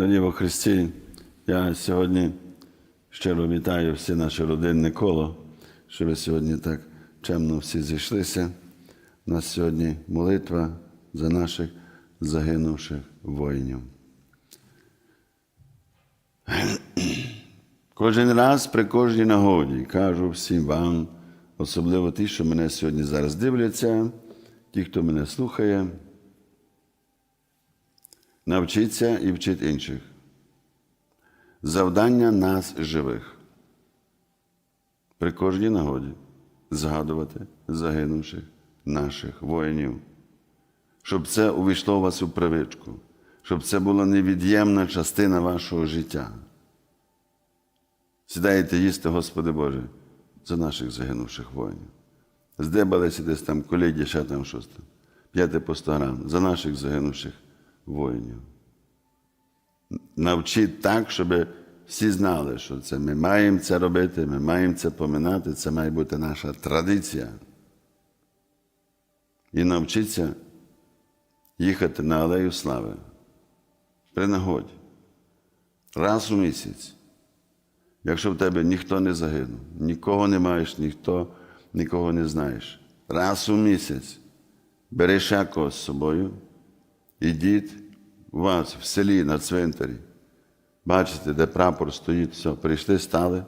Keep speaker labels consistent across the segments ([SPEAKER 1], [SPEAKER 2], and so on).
[SPEAKER 1] Дорогі во Христі, я сьогодні щиро вітаю всі наше родинне коло, що ви сьогодні так чемно всі зійшлися. У нас сьогодні молитва за наших загинувших воїнів. Кожен раз при кожній нагоді кажу всім вам, особливо ті, що мене сьогодні зараз дивляться, ті, хто мене слухає, навчіться і вчіть інших. Завдання нас живих. При кожній нагоді згадувати загинувших наших воїнів, щоб це увійшло у вас у привичку, щоб це була невід'ємна частина вашого життя. Сідаєте їсти, Господи Боже, за наших загинувших воїнів. Здебалися десь там коліді, ще там щось там. П'яте по 100 грам за наших загинувших воїнів. Навчіть так, щоб всі знали, що це ми маємо це робити, ми маємо це поминати, це має бути наша традиція. І навчіться їхати на алею слави при нагоді. Раз у місяць. Якщо в тебе ніхто не загинув, нікого не маєш, ніхто нікого не знаєш. Раз у місяць бери ще когось з собою, ідіть у вас в селі на цвинтарі. Бачите, де прапор стоїть, все, прийшли, стали,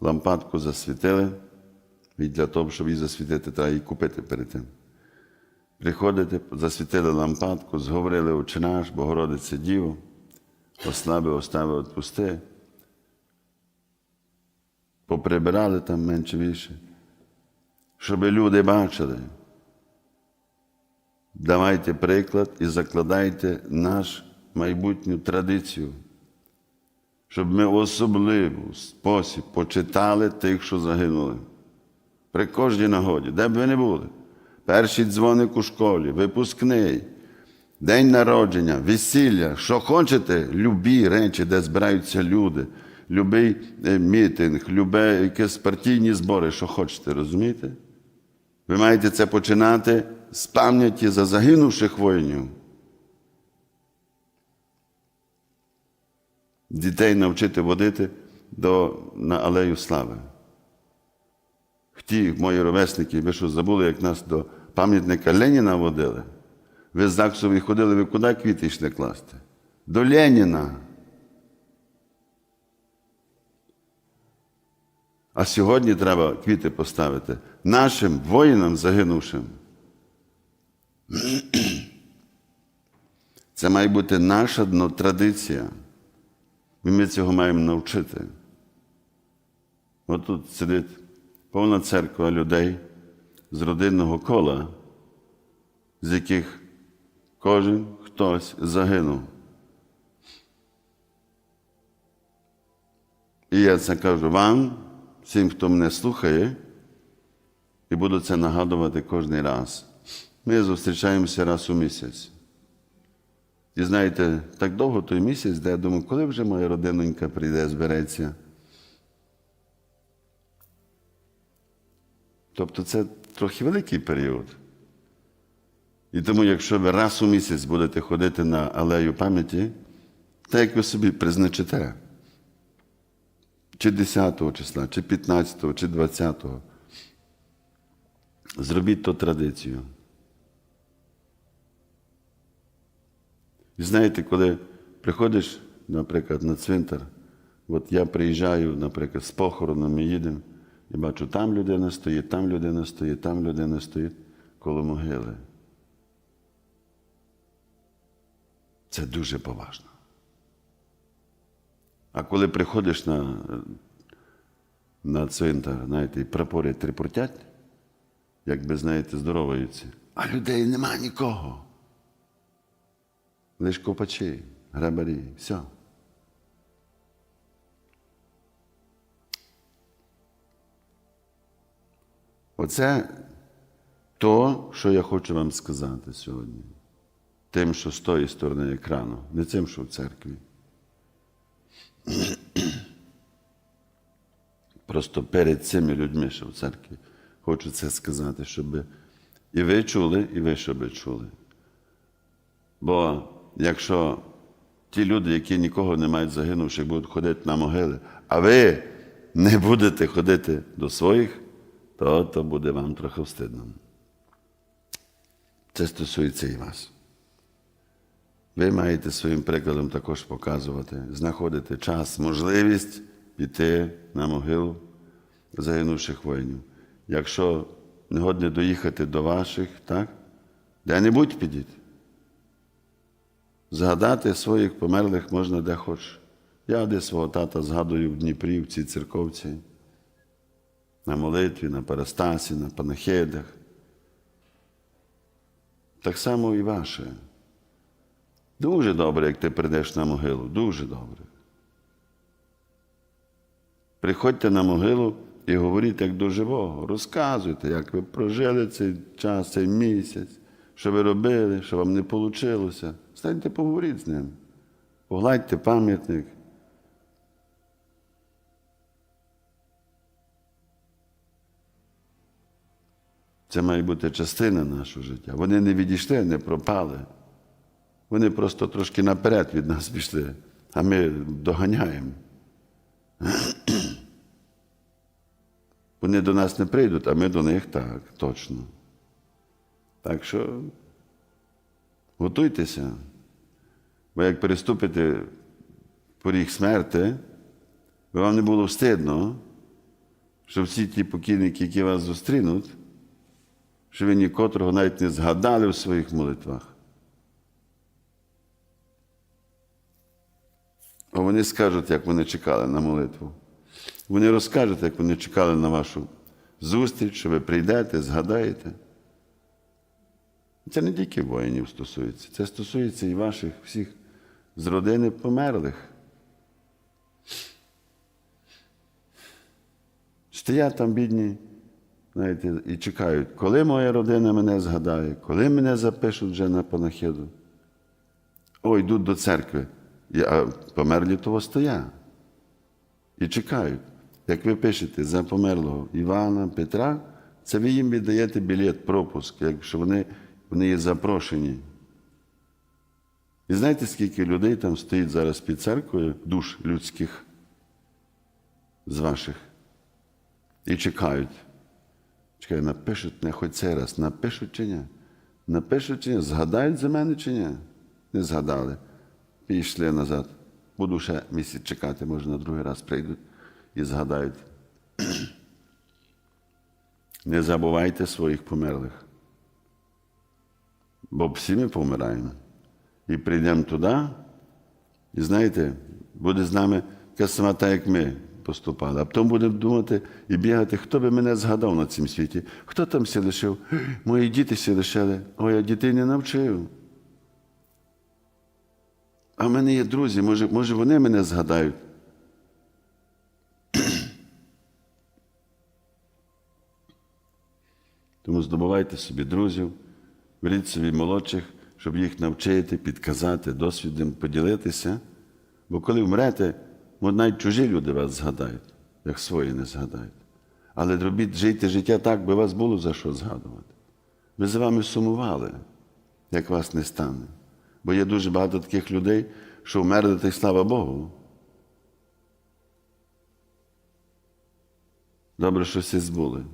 [SPEAKER 1] лампадку засвітили, і для того, щоб її засвітити, треба її купити перед тим. Приходите, засвітили лампадку, зговорили «Отче наш, Богородице Діво, ослаби, остави, отпусти поприбирали там менше більше, щоб люди бачили. Давайте приклад і закладайте наш майбутню традицію, щоб ми в особливий спосіб почитали тих, що загинули. При кожній нагоді, де б ви не були. Перший дзвоник у школі, випускний, день народження, весілля, що хочете, любі речі, де збираються люди любий е, мітинг, любе якісь партійні збори, що хочете, розумієте? Ви маєте це починати з пам'яті за загинувших воїнів. Дітей навчити водити до, на алею слави. Ті мої ровесники, ви що забули, як нас до пам'ятника Леніна водили? Ви з Заксові ходили, ви куди квіти йшли класти? До Леніна. А сьогодні треба квіти поставити нашим воїнам загинувшим. Це має бути наша традиція. І ми цього маємо навчити. От тут сидить повна церква людей з родинного кола, з яких кожен хтось загинув. І я це кажу вам всім, хто мене слухає, і буду це нагадувати кожен раз. Ми зустрічаємося раз у місяць. І знаєте, так довго той місяць, де я думаю, коли вже моя родинонька прийде, збереться. Тобто це трохи великий період. І тому, якщо ви раз у місяць будете ходити на алею пам'яті, так як ви собі призначите чи 10 числа, чи 15, чи 20. Зробіть то традицію. І знаєте, коли приходиш, наприклад, на цвинтар, от я приїжджаю, наприклад, з похороном ми їдемо, і бачу, там людина стоїть, там людина стоїть, там людина стоїть коло могили. Це дуже поважно. А коли приходиш на на цвинтар, знаєте, і прапори трипортять, якби, знаєте, здороваються, а людей нема нікого. Лиш копачі, грабарі, все. Оце то, що я хочу вам сказати сьогодні. Тим, що з тої сторони екрану, не тим, що в церкві. Просто перед цими людьми, що в церкві, хочу це сказати, щоб і ви чули, і ви щоб чули. Бо якщо ті люди, які нікого не мають загинувших, будуть ходити на могили, а ви не будете ходити до своїх, то, то буде вам трохи встидно. Це стосується і вас. Ви маєте своїм прикладом також показувати, знаходити час, можливість піти на могилу загинувших воїнів. Якщо не годне доїхати до ваших, так? Де-небудь підіть. Згадати своїх померлих можна де хочеш. Я де свого тата згадую в Дніпрі, в цій церковці, на молитві, на Парастасі, на панахидах. Так само і ваше. Дуже добре, як ти прийдеш на могилу, дуже добре. Приходьте на могилу і говоріть як до живого. Розказуйте, як ви прожили цей час, цей місяць, що ви робили, що вам не вийшло. Станьте поговоріть з ним. Погладьте пам'ятник. Це має бути частина нашого життя. Вони не відійшли, не пропали. Вони просто трошки наперед від нас пішли, а ми доганяємо. Вони до нас не прийдуть, а ми до них так, точно. Так що готуйтеся. Бо як переступите поріг смерти, би вам не було встидно, що всі ті покійники, які вас зустрінуть, що ви нікотрого навіть не згадали в своїх молитвах. Вони скажуть, як вони чекали на молитву. Вони розкажуть, як вони чекали на вашу зустріч, що ви прийдете, згадаєте. Це не тільки воїнів стосується, це стосується і ваших всіх з родини померлих. Стоять там бідні, знаєте, і чекають, коли моя родина мене згадає, коли мене запишуть вже на панахиду. О, йдуть до церкви. А померлі того стоять. І чекають. Як ви пишете за померлого Івана, Петра, це ви їм віддаєте білет, пропуск, якщо вони, вони є запрошені. І знаєте, скільки людей там стоїть зараз під церквою, душ людських з ваших, і чекають. Чекають, напишуть не хоч цей раз, напишуть чи ні? Напишуть чи ні? Згадають за мене чи ні? Не згадали. Пішли назад. Буду ще місяць чекати, може на другий раз прийдуть і згадають. Не забувайте своїх померлих. Бо всі ми помираємо. І прийдемо туди, і знаєте, буде з нами така сама та, як ми поступали. А потім будемо думати і бігати, хто би мене згадав на цьому світі, хто там сі лишив? Мої діти сі лишили, ой, я дітей не навчив. А в мене є друзі, може, може вони мене згадають. Тому здобувайте собі друзів, беріть собі молодших, щоб їх навчити, підказати, досвідом поділитися. Бо коли вмрете, навіть чужі люди вас згадають, як свої не згадають. Але робіть жийте життя так, би вас було за що згадувати. Ми за вами сумували, як вас не стане. Бо є дуже багато таких людей, що вмерли, та й слава Богу. Добре, що всі збули.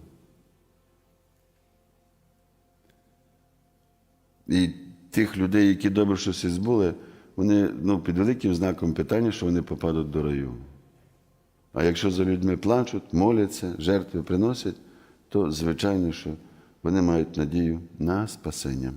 [SPEAKER 1] І тих людей, які добре що всі збули, вони ну, під великим знаком питання, що вони попадуть до раю. А якщо за людьми плачуть, моляться, жертви приносять, то звичайно, що вони мають надію на спасення.